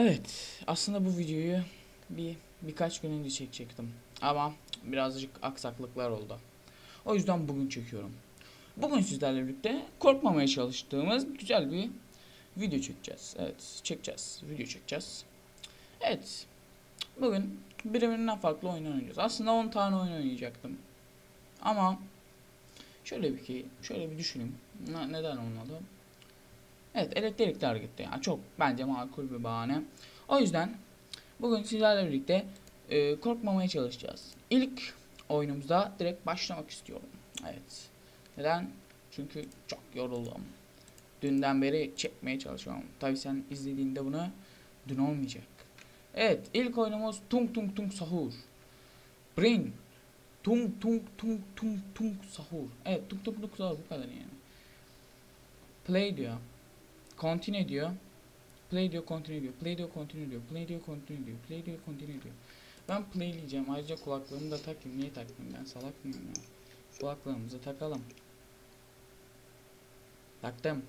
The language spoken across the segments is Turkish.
Evet, aslında bu videoyu bir birkaç gün önce çekecektim. Ama birazcık aksaklıklar oldu. O yüzden bugün çekiyorum. Bugün sizlerle birlikte korkmamaya çalıştığımız güzel bir video çekeceğiz. Evet, çekeceğiz. Video çekeceğiz. Evet. Bugün birbirinden farklı oyun oynayacağız. Aslında 10 tane oyun oynayacaktım. Ama şöyle bir ki şöyle bir düşüneyim. Ne- neden olmadı? Evet, elektrikli hareketli. Yani çok bence makul bir bahane. O yüzden bugün sizlerle birlikte e, korkmamaya çalışacağız. İlk oyunumuzda direkt başlamak istiyorum. Evet. Neden? Çünkü çok yoruldum. Dünden beri çekmeye çalışıyorum. Tabi sen izlediğinde bunu dün olmayacak. Evet, ilk oyunumuz Tung Tung Tung Sahur. Bring. Tung Tung Tung Tung Tung Sahur. Evet, Tung Tung Tung Sahur bu kadar yani. Play diyor. Continue diyor. Play diyor, continue diyor. Play diyor, continue diyor. Play diyor, continue diyor. Play diyor, continue diyor. Ben playleyeceğim. Ayrıca kulaklığımı da takayım. Niye takayım ben? Salak mıyım ya? Kulaklığımızı takalım. Taktım.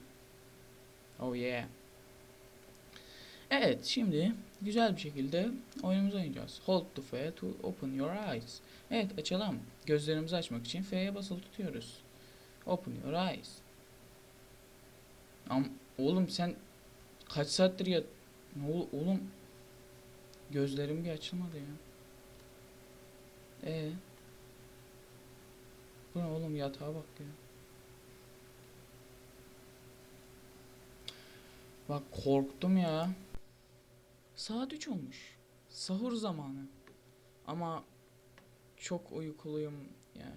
Oh yeah. Evet, şimdi güzel bir şekilde oyunumuzu oynayacağız. Hold the F to open your eyes. Evet, açalım. Gözlerimizi açmak için F'ye basılı tutuyoruz. Open your eyes. Am oğlum sen kaç saattir ya ne ol oğlum gözlerim bir açılmadı ya. E Bu ne oğlum yatağa bak ya. Bak korktum ya. Saat 3 olmuş. Sahur zamanı. Ama çok uykuluyum ya.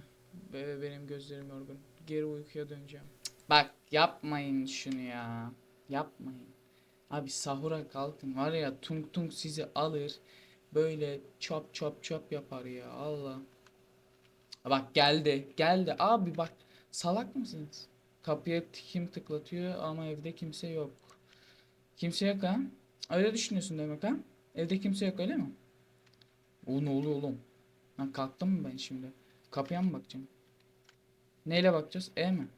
Ve benim gözlerim yorgun. Geri uykuya döneceğim. Bak yapmayın şunu ya. Yapmayın. Abi sahura kalkın. Var ya tung tung sizi alır. Böyle çap çap çap yapar ya. Allah. Bak geldi. Geldi. Abi bak salak mısınız? Kapıya kim tıklatıyor ama evde kimse yok. Kimse yok ha? Öyle düşünüyorsun demek ha? Evde kimse yok öyle mi? O ne oluyor oğlum? Lan kalktım mı ben şimdi? Kapıya mı bakacağım? Neyle bakacağız? E mi?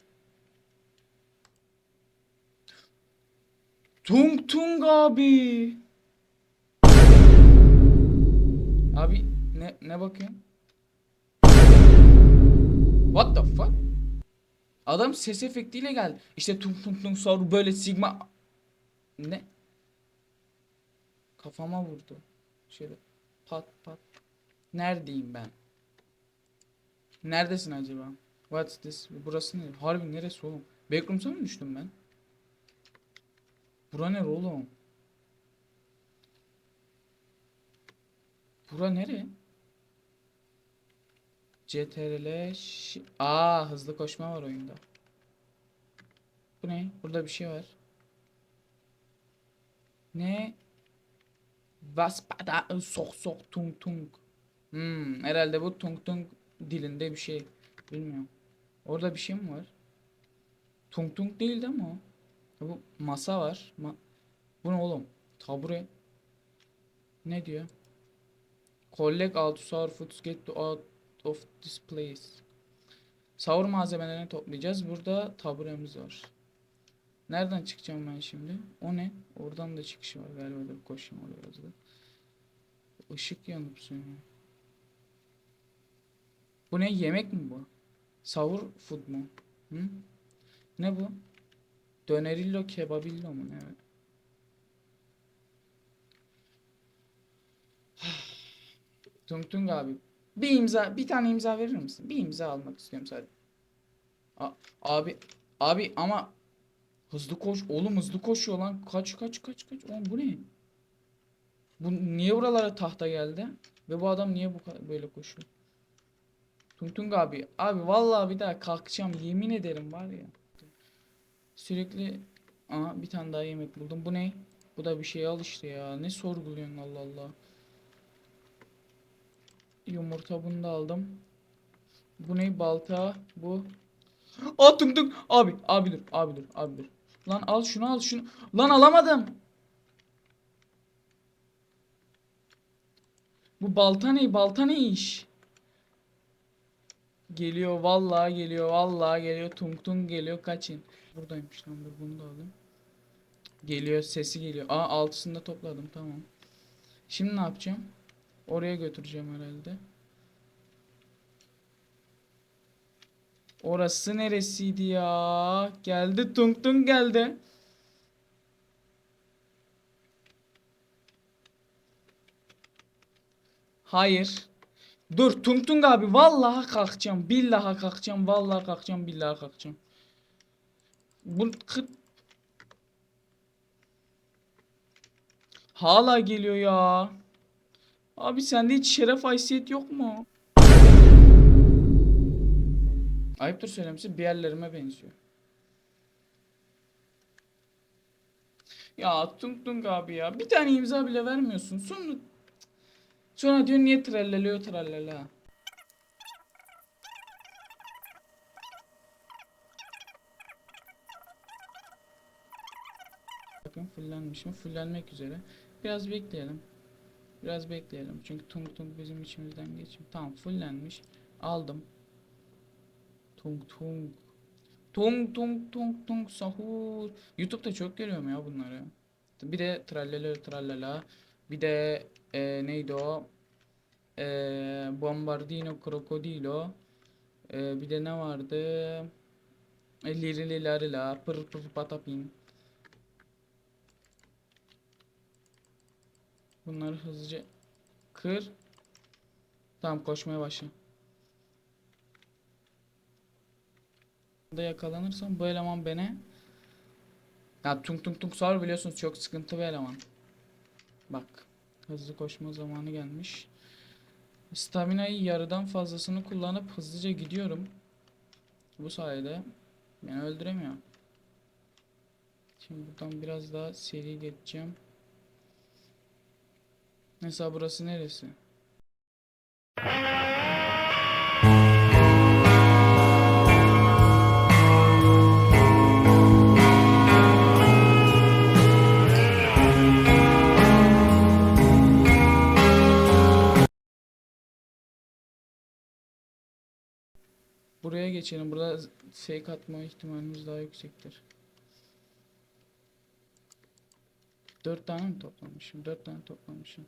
Tung Tung abi. Abi ne ne bakıyorsun? What the fuck? Adam ses efektiyle geldi. İşte tung tung tung sonra böyle sigma ne? Kafama vurdu. Şöyle pat pat. Neredeyim ben? Neredesin acaba? What's this? Burası ne? Harbi neresi oğlum? Backrooms'a mı düştüm ben? Bura nere oğlum? Bura nere? CTRL Aa hızlı koşma var oyunda. Bu ne? Burada bir şey var. Ne? Vaspada sok sok tung tung. Hmm, herhalde bu tung tung dilinde bir şey. Bilmiyorum. Orada bir şey mi var? Tung tung değildi ama o. Bu masa var. Ma bu ne oğlum? Tabure. Ne diyor? Collect all sour foods get to out of this place. Sahur malzemelerini toplayacağız. Burada taburemiz var. Nereden çıkacağım ben şimdi? O ne? Oradan da çıkış var galiba da koşayım oraya da. Işık yanıp sönüyor. Bu ne? Yemek mi bu? Sahur food mu? Hı? Ne bu? Dönerillo kebabillo mu ne? Tung Tung abi. Bir imza, bir tane imza verir misin? Bir imza almak istiyorum sadece. A- abi, abi ama hızlı koş. Oğlum hızlı koşuyor lan. Kaç kaç kaç kaç. Oğlum bu ne? Bu niye buralara tahta geldi? Ve bu adam niye bu böyle koşuyor? Tung Tung abi. Abi vallahi bir daha kalkacağım. Yemin ederim var ya. Sürekli Aa bir tane daha yemek buldum. Bu ne? Bu da bir şey al işte ya. Ne sorguluyorsun Allah Allah. Yumurta bunu da aldım. Bu ne? Balta. Bu. Aa tung tung. Abi. Abi dur. Abi dur. Abi dur. Lan al şunu al şunu. Lan alamadım. Bu balta ne? Balta ne iş? Geliyor vallahi geliyor vallahi geliyor tung tung geliyor kaçın. Buradaymış lan dur bunu da alayım. Geliyor sesi geliyor. Aa altısını da topladım tamam. Şimdi ne yapacağım? Oraya götüreceğim herhalde. Orası neresiydi ya? Geldi tung tung geldi. Hayır. Dur tung tung abi vallahi kalkacağım. Billahi kalkacağım. Vallahi kalkacağım. Billahi kalkacağım. Bu. Hala geliyor ya. Abi sende hiç şeref haysiyet yok mu? Ayıptır söylemesi bir yerlerime benziyor. Ya Tung Tung abi ya. Bir tane imza bile vermiyorsun. Sonra sonra diyor niye trallalıyor trallala. Bakın fullenmiş mi? Fullenmek üzere. Biraz bekleyelim. Biraz bekleyelim. Çünkü Tung Tung bizim içimizden geçmiyor. Tamam fullenmiş. Aldım. Tung Tung. Tung Tung Tung Tung sahur. YouTube'da çok görüyorum ya bunları. Bir de trallala trallala. Bir de e, neydi o? E, Bombardino Crocodilo. E, bir de ne vardı? E, Lirili larila. Pır pır patapin. Bunları hızlıca kır. Tamam koşmaya başla. Da yakalanırsam bu eleman beni ya tung tung tung sar biliyorsunuz çok sıkıntı bir eleman. Bak hızlı koşma zamanı gelmiş. Stamina'yı yarıdan fazlasını kullanıp hızlıca gidiyorum. Bu sayede beni öldüremiyor. Şimdi buradan biraz daha seri geçeceğim. Mesela burası neresi? Buraya geçelim. Burada fake atma ihtimalimiz daha yüksektir. Dört tane mi toplamışım? Dört tane toplamışım.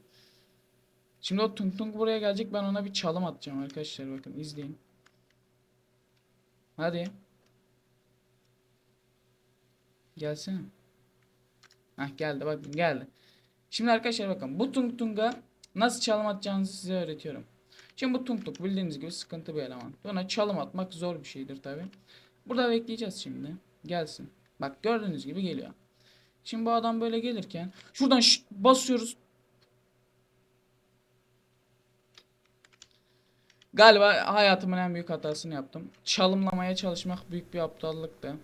Şimdi o tung tung buraya gelecek. Ben ona bir çalım atacağım arkadaşlar. Bakın izleyin. Hadi. Gelsene. Hah geldi bakın geldi. Şimdi arkadaşlar bakın bu tung tunga nasıl çalım atacağınızı size öğretiyorum. Şimdi bu tung tung bildiğiniz gibi sıkıntı bir eleman. Buna çalım atmak zor bir şeydir tabi. Burada bekleyeceğiz şimdi. Gelsin. Bak gördüğünüz gibi geliyor. Şimdi bu adam böyle gelirken şuradan basıyoruz. Galiba hayatımın en büyük hatasını yaptım. Çalımlamaya çalışmak büyük bir aptallıktı.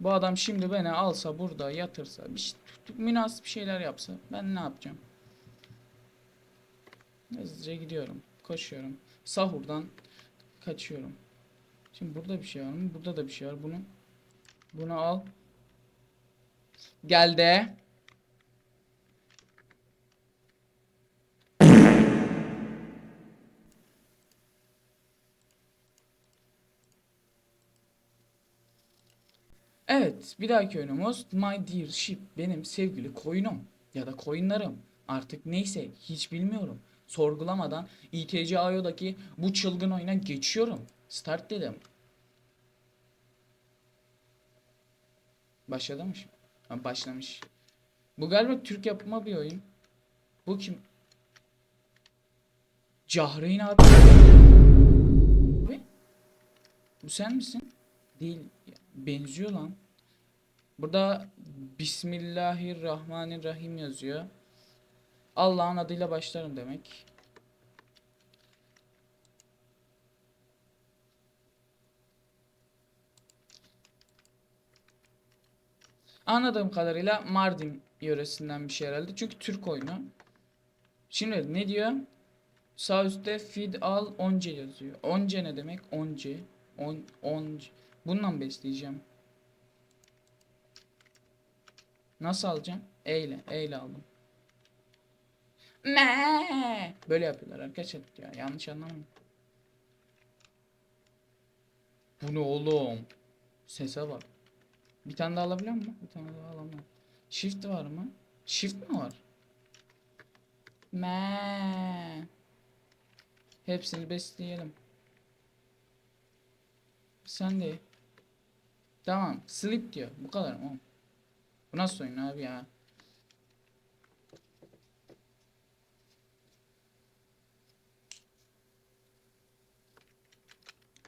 Bu adam şimdi beni alsa burada yatırsa bir şey, münasip bir şeyler yapsa ben ne yapacağım? Hızlıca gidiyorum. Koşuyorum. Sahurdan kaçıyorum. Şimdi burada bir şey var mı? Burada da bir şey var. Bunu bunu al. Geldi. Evet, bir dahaki oyunumuz My Dear Ship, benim sevgili koyunum ya da koyunlarım. Artık neyse hiç bilmiyorum. Sorgulamadan ITC.io'daki bu çılgın oyuna geçiyorum. Start dedim. Başladı mı şimdi? Başlamış. Bu galiba Türk yapımı bir oyun. Bu kim? Cahreyn abi. Bu sen misin? Değil. Benziyor lan. Burada Bismillahirrahmanirrahim yazıyor. Allah'ın adıyla başlarım demek. Anladığım kadarıyla Mardin yöresinden bir şey herhalde. Çünkü Türk oyunu. Şimdi ne diyor? Sağ üstte feed al once yazıyor. Once ne demek? Once. On, once. Bundan besleyeceğim. Nasıl alacağım? E ile. E ile aldım. Me. Böyle yapıyorlar arkadaşlar ya. Yanlış anlamayın. Bu ne oğlum? Sese bak. Bir tane daha alabiliyor muyum? Bir tane daha alamam. Shift var mı? Shift mi var? Me. Hepsini besleyelim. Sen de. Tamam. Sleep diyor. Bu kadar mı? Bu nasıl oyun abi ya?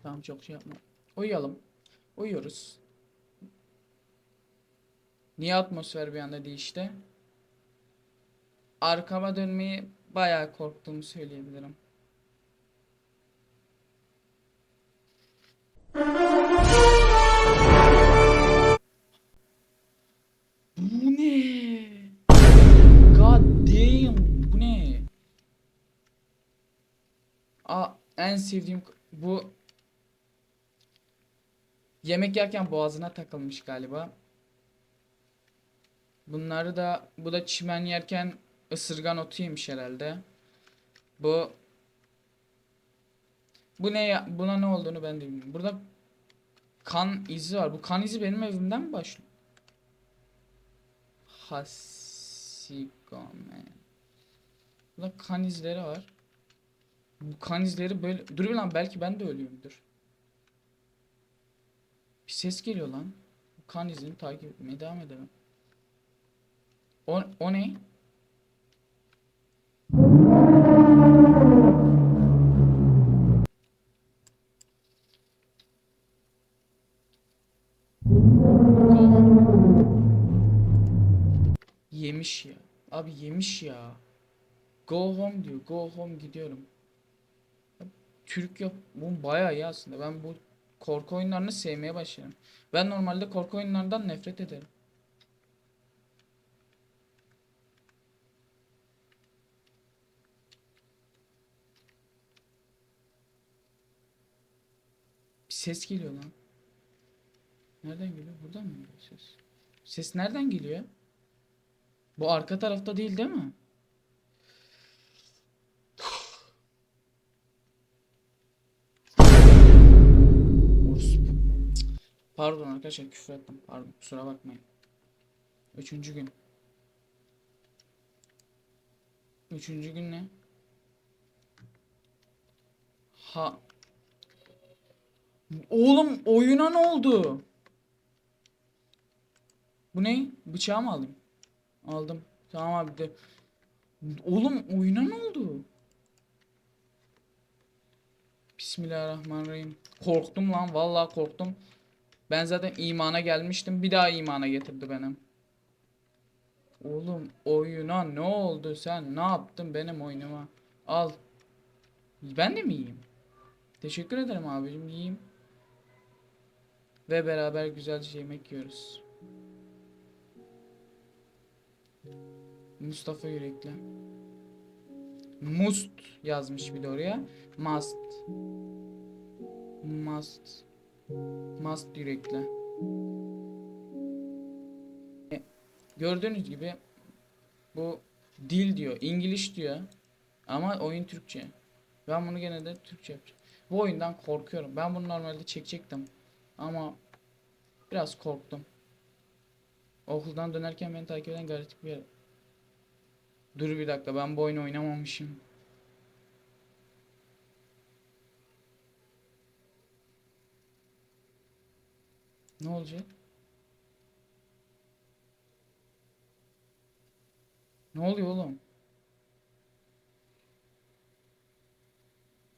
Tamam çok şey yapma. Uyuyalım. Uyuyoruz. Niye atmosfer bir anda değişti? Arkama dönmeyi bayağı korktuğumu söyleyebilirim. Aa, en sevdiğim bu yemek yerken boğazına takılmış galiba. Bunları da bu da çimen yerken ısırgan otu yemiş herhalde. Bu bu ne ya? Buna ne olduğunu ben de bilmiyorum. Burada kan izi var. Bu kan izi benim evimden mi başlıyor? Hasigame. Burada kan izleri var. Bu kan izleri böyle... Dur lan belki ben de ölüyorumdur. Bir ses geliyor lan. Bu kan izini takip etmeye devam edelim. O, o ne? Yemiş ya. Abi yemiş ya. Go home diyor. Go home gidiyorum. Türk yok. Bu bayağı iyi aslında. Ben bu korku oyunlarını sevmeye başladım. Ben normalde korku oyunlarından nefret ederim. Bir ses geliyor lan. Nereden geliyor? Buradan mı geliyor ses? Ses nereden geliyor? Bu arka tarafta değil değil mi? Pardon arkadaşlar küfür ettim. Pardon kusura bakmayın. Üçüncü gün. Üçüncü gün ne? Ha. Oğlum oyuna ne oldu? Bu ne? Bıçağı mı alayım? Aldım. Tamam abi de. Oğlum oyuna ne oldu? Bismillahirrahmanirrahim. Korktum lan vallahi korktum. Ben zaten imana gelmiştim. Bir daha imana getirdi benim. Oğlum oyuna ne oldu sen? Ne yaptın benim oyunuma? Al. Ben de mi yiyeyim? Teşekkür ederim abicim yiyeyim. Ve beraber güzelce yemek yiyoruz. Mustafa Yürekli. Must yazmış bir de oraya. Must. Must. Must Yürekli. E, Gördüğünüz gibi bu dil diyor, İngiliz diyor. Ama oyun Türkçe. Ben bunu gene de Türkçe yapacağım. Bu oyundan korkuyorum. Ben bunu normalde çekecektim. Ama biraz korktum. Okuldan dönerken beni takip eden garip bir yer. Dur bir dakika ben bu oyunu oynamamışım. Ne olacak? Ne oluyor oğlum?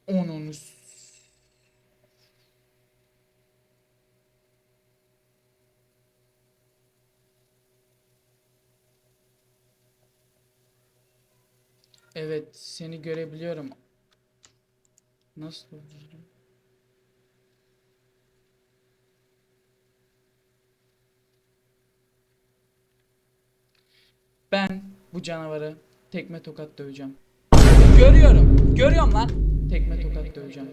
Onun Evet, seni görebiliyorum. Nasıl durdurdum? Ben bu canavarı tekme tokat döveceğim. Görüyorum. Görüyorum lan. Tekme tokat döveceğim.